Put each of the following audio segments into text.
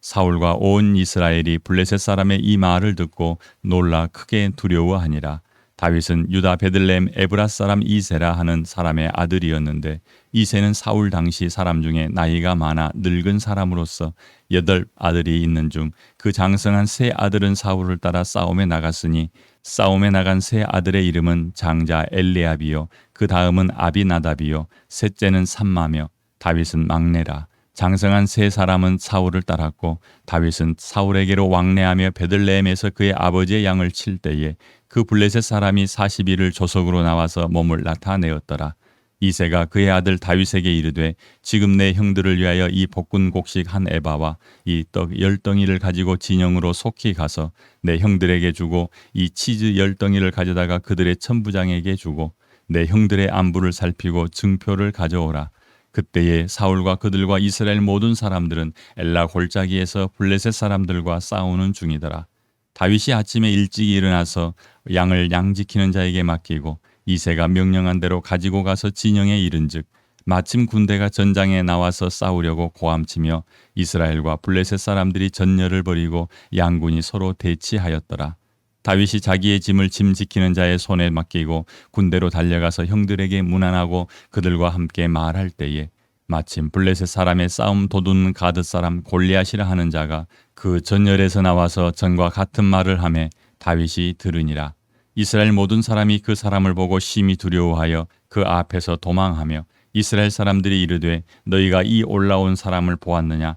사울과 온 이스라엘이 블레셋 사람의 이 말을 듣고 놀라 크게 두려워하니라. 다윗은 유다 베들레헴 에브라 사람 이세라 하는 사람의 아들이었는데 이세는 사울 당시 사람 중에 나이가 많아 늙은 사람으로서 여덟 아들이 있는 중 그 장성한 세 아들은 사울을 따라 싸움에 나갔으니 싸움에 나간 세 아들의 이름은 장자 엘리압이요. 그 다음은 아비나답이요. 셋째는 삼마며. 다윗은 막내라 장성한 세 사람은 사울을 따랐고 다윗은 사울에게로 왕래하며 베들레헴에서 그의 아버지의 양을 칠 때에 그 블레셋 사람이 40일을 조석으로 나와서 몸을 나타내었더라. 이세가 그의 아들 다윗에게 이르되 지금 내 형들을 위하여 이 볶은 곡식 한 에바와 이 떡 열 덩이를 가지고 진영으로 속히 가서 내 형들에게 주고 이 치즈 열 덩이를 가져다가 그들의 천부장에게 주고 내 형들의 안부를 살피고 증표를 가져오라. 그때에 사울과 그들과 이스라엘 모든 사람들은 엘라 골짜기에서 블레셋 사람들과 싸우는 중이더라. 다윗이 아침에 일찍 일어나서 양을 양 지키는 자에게 맡기고 이세가 명령한 대로 가지고 가서 진영에 이른즉 마침 군대가 전장에 나와서 싸우려고 고함치며 이스라엘과 블레셋 사람들이 전열을 벌이고 양군이 서로 대치하였더라. 다윗이 자기의 짐을 짐 지키는 자의 손에 맡기고 군대로 달려가서 형들에게 문안하고 그들과 함께 말할 때에 마침 블레셋 사람의 싸움 도두는 가드 사람 골리앗이라 하는 자가 그 전열에서 나와서 전과 같은 말을 하매 다윗이 들으니라. 이스라엘 모든 사람이 그 사람을 보고 심히 두려워하여 그 앞에서 도망하며 이스라엘 사람들이 이르되 너희가 이 올라온 사람을 보았느냐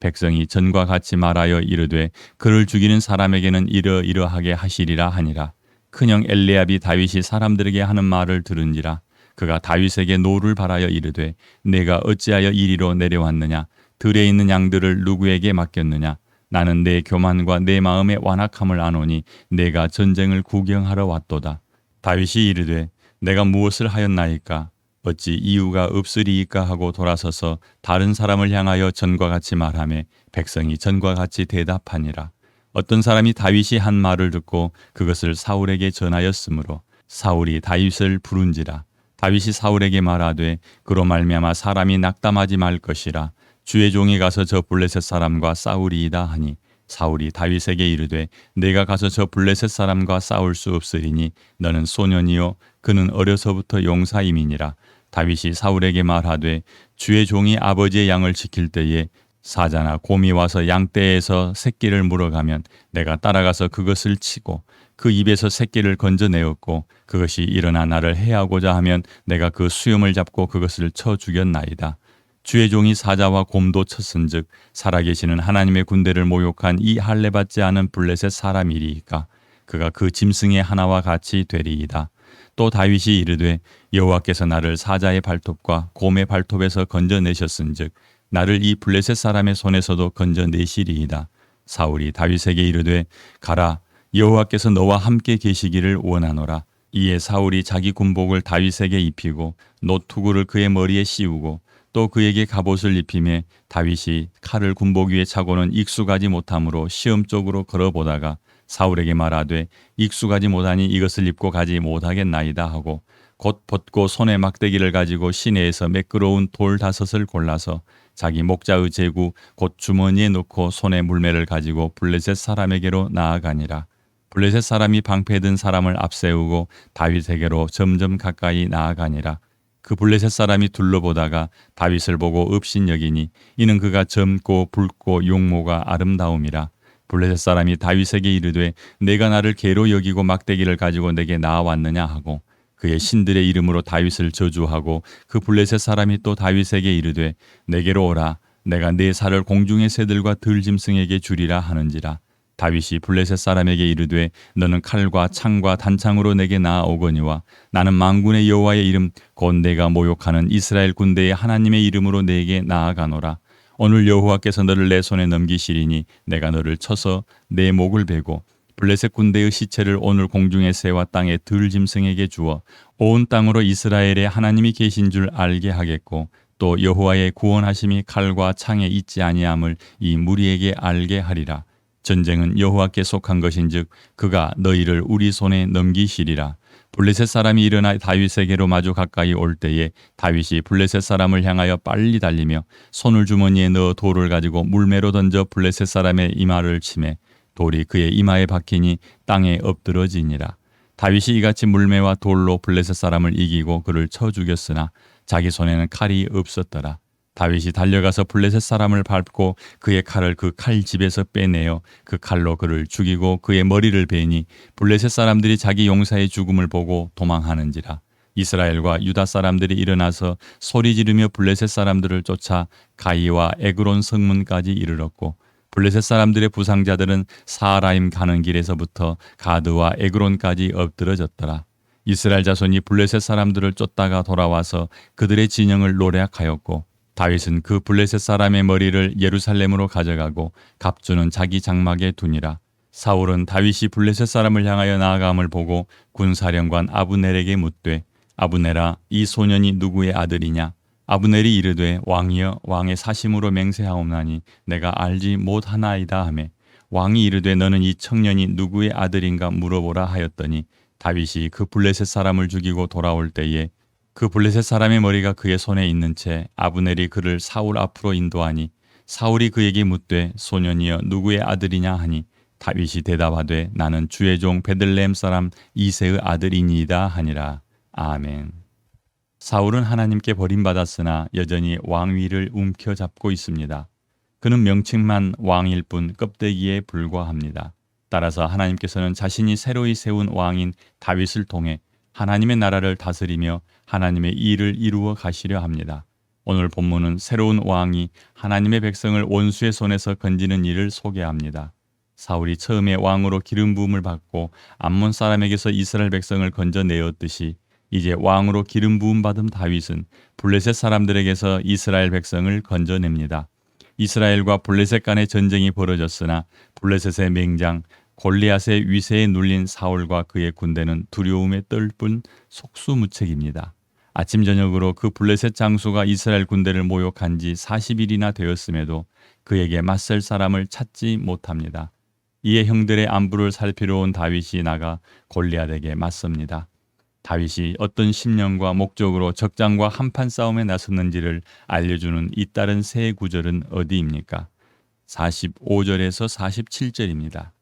백성이 전과 같이 말하여 이르되 그를 죽이는 사람에게는 이러이러하게 하시리라 하니라. 큰형 엘리압이 다윗이 사람들에게 하는 말을 들은지라. 그가 다윗에게 노를 바라여 이르되 내가 어찌하여 이리로 내려왔느냐? 들에 있는 양들을 누구에게 맡겼느냐? 나는 내 교만과 내 마음의 완악함을 아노니 내가 전쟁을 구경하러 왔도다. 다윗이 이르되 내가 무엇을 하였나이까 어찌 이유가 없으리이까 하고 돌아서서 다른 사람을 향하여 전과 같이 말하며 백성이 전과 같이 대답하니라. 어떤 사람이 다윗이 한 말을 듣고 그것을 사울에게 전하였으므로 사울이 다윗을 부른지라. 다윗이 사울에게 말하되 그로 말미암아 사람이 낙담하지 말 것이라. 주의 종이 가서 저 블레셋 사람과 싸우리이다 하니 사울이 다윗에게 이르되 내가 가서 저 블레셋 사람과 싸울 수 없으리니 너는 소년이요 그는 어려서부터 용사임이니라 다윗이 사울에게 말하되 주의 종이 아버지의 양을 지킬 때에 사자나 곰이 와서 양떼에서 새끼를 물어가면 내가 따라가서 그것을 치고 그 입에서 새끼를 건져내었고 그것이 일어나 나를 해하고자 하면 내가 그 수염을 잡고 그것을 쳐 죽였나이다. 주의 종이 사자와 곰도 쳤은즉 살아계시는 하나님의 군대를 모욕한 이 할례 받지 않은 블레셋 사람이리이까 그가 그 짐승의 하나와 같이 되리이다. 또 다윗이 이르되 여호와께서 나를 사자의 발톱과 곰의 발톱에서 건져내셨은즉 나를 이 블레셋 사람의 손에서도 건져내시리이다. 사울이 다윗에게 이르되 가라 여호와께서 너와 함께 계시기를 원하노라. 이에 사울이 자기 군복을 다윗에게 입히고 노투구를 그의 머리에 씌우고 또 그에게 갑옷을 입히매 다윗이 칼을 군복 위에 차고는 익숙하지 못하므로 시험적으로 걸어보다가 사울에게 말하되 익숙하지 못하니 이것을 입고 가지 못하겠나이다 하고 곧 벗고 손에 막대기를 가지고 시내에서 매끄러운 돌 다섯을 골라서 자기 목자의 제구 곧 주머니에 넣고 손에 물매를 가지고 블레셋 사람에게로 나아가니라. 블레셋 사람이 방패 든 사람을 앞세우고 다윗에게로 점점 가까이 나아가니라. 그 블레셋 사람이 둘러보다가 다윗을 보고 업신여기니 이는 그가 젊고 붉고 용모가 아름다움이라. 블레셋 사람이 다윗에게 이르되 내가 나를 개로 여기고 막대기를 가지고 내게 나아왔느냐 하고 그의 신들의 이름으로 다윗을 저주하고 그 블레셋 사람이 또 다윗에게 이르되 내게로 오라. 내가 네 살을 공중의 새들과 들짐승에게 주리라 하는지라. 다윗이 블레셋 사람에게 이르되 너는 칼과 창과 단창으로 내게 나아오거니와 나는 망군의 여호와의 이름 곧 내가 모욕하는 이스라엘 군대의 하나님의 이름으로 내게 나아가노라 오늘 여호와께서 너를 내 손에 넘기시리니 내가 너를 쳐서 내 목을 베고 블레셋 군대의 시체를 오늘 공중의 새와 땅의 들짐승에게 주어 온 땅으로 이스라엘의 하나님이 계신 줄 알게 하겠고 또 여호와의 구원하심이 칼과 창에 있지 아니함을 이 무리에게 알게 하리라. 전쟁은 여호와께 속한 것인즉 그가 너희를 우리 손에 넘기시리라. 블레셋 사람이 일어나 다윗에게로 마주 가까이 올 때에 다윗이 블레셋 사람을 향하여 빨리 달리며 손을 주머니에 넣어 돌을 가지고 물매로 던져 블레셋 사람의 이마를 치매 돌이 그의 이마에 박히니 땅에 엎드러지니라. 다윗이 이같이 물매와 돌로 블레셋 사람을 이기고 그를 쳐 죽였으나 자기 손에는 칼이 없었더라. 다윗이 달려가서 블레셋 사람을 밟고 그의 칼을 그 칼집에서 빼내어 그 칼로 그를 죽이고 그의 머리를 베니 블레셋 사람들이 자기 용사의 죽음을 보고 도망하는지라. 이스라엘과 유다 사람들이 일어나서 소리 지르며 블레셋 사람들을 쫓아 가이와 에그론 성문까지 이르렀고 블레셋 사람들의 부상자들은 사라임 가는 길에서부터 가드와 에그론까지 엎드러졌더라. 이스라엘 자손이 블레셋 사람들을 쫓다가 돌아와서 그들의 진영을 노래하였고 다윗은 그 블레셋 사람의 머리를 예루살렘으로 가져가고 갑주는 자기 장막에 두니라. 사울은 다윗이 블레셋 사람을 향하여 나아감을 보고 군사령관 아브넬에게 묻되 아브넬아 이 소년이 누구의 아들이냐 아브넬이 이르되 왕이여 왕의 사심으로 맹세하옵나니 내가 알지 못하나이다 하매 왕이 이르되 너는 이 청년이 누구의 아들인가 물어보라 하였더니 다윗이 그 블레셋 사람을 죽이고 돌아올 때에 그 블레셋 사람의 머리가 그의 손에 있는 채 아브넬이 그를 사울 앞으로 인도하니 사울이 그에게 묻되 소년이여 누구의 아들이냐 하니 다윗이 대답하되 나는 주의 종 베들레헴 사람 이세의 아들이니이다 하니라 아멘. 사울은 하나님께 버림받았으나 여전히 왕위를 움켜잡고 있습니다. 그는 명칭만 왕일 뿐 껍데기에 불과합니다. 따라서 하나님께서는 자신이 새로이 세운 왕인 다윗을 통해 하나님의 나라를 다스리며 하나님의 일을 이루어 가시려 합니다. 오늘 본문은 새로운 왕이 하나님의 백성을 원수의 손에서 건지는 일을 소개합니다. 사울이 처음에 왕으로 기름 부음을 받고 암몬 사람에게서 이스라엘 백성을 건져내었듯이 이제 왕으로 기름 부음 받은 다윗은 블레셋 사람들에게서 이스라엘 백성을 건져냅니다. 이스라엘과 블레셋 간의 전쟁이 벌어졌으나 블레셋의 맹장 골리앗의 위세에 눌린 사울과 그의 군대는 두려움에 떨 뿐 속수무책입니다. 아침 저녁으로 그 블레셋 장수가 이스라엘 군대를 모욕한 지 40일이나 되었음에도 그에게 맞설 사람을 찾지 못합니다. 이에 형들의 안부를 살피러 온 다윗이 나가 골리앗에게 맞섭니다. 다윗이 어떤 심령과 목적으로 적장과 한판 싸움에 나섰는지를 알려주는 잇따른 새 구절은 어디입니까? 45절에서 47절입니다.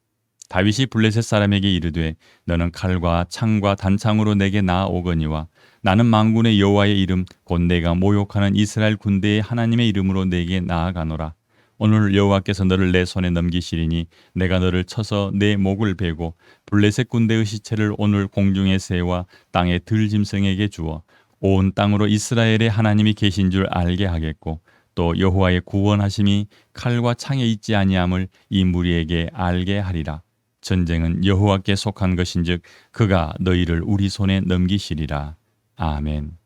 다윗이 블레셋 사람에게 이르되 너는 칼과 창과 단창으로 내게 나아오거니와 나는 망군의 여호와의 이름 곧 내가 모욕하는 이스라엘 군대의 하나님의 이름으로 내게 나아가노라 오늘 여호와께서 너를 내 손에 넘기시리니 내가 너를 쳐서 내 목을 베고 블레셋 군대의 시체를 오늘 공중의 새와 땅의 들짐승에게 주어 온 땅으로 이스라엘의 하나님이 계신 줄 알게 하겠고 또 여호와의 구원하심이 칼과 창에 있지 아니함을 이 무리에게 알게 하리라. 전쟁은 여호와께 속한 것인즉 그가 너희를 우리 손에 넘기시리라. 아멘.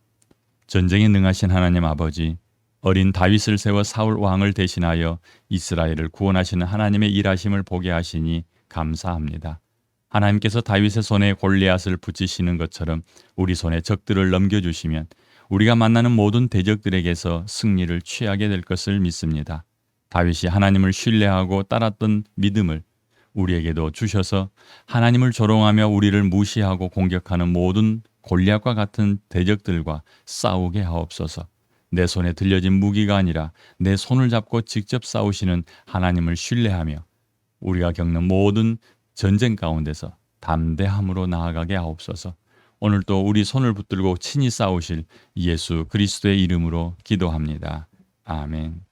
전쟁에 능하신 하나님 아버지 어린 다윗을 세워 사울 왕을 대신하여 이스라엘을 구원하시는 하나님의 일하심을 보게 하시니 감사합니다. 하나님께서 다윗의 손에 골리앗을 붙이시는 것처럼 우리 손에 적들을 넘겨주시면 우리가 만나는 모든 대적들에게서 승리를 취하게 될 것을 믿습니다. 다윗이 하나님을 신뢰하고 따랐던 믿음을 우리에게도 주셔서 하나님을 조롱하며 우리를 무시하고 공격하는 모든 골리앗과 같은 대적들과 싸우게 하옵소서. 내 손에 들려진 무기가 아니라 내 손을 잡고 직접 싸우시는 하나님을 신뢰하며 우리가 겪는 모든 전쟁 가운데서 담대함으로 나아가게 하옵소서. 오늘도 우리 손을 붙들고 친히 싸우실 예수 그리스도의 이름으로 기도합니다. 아멘.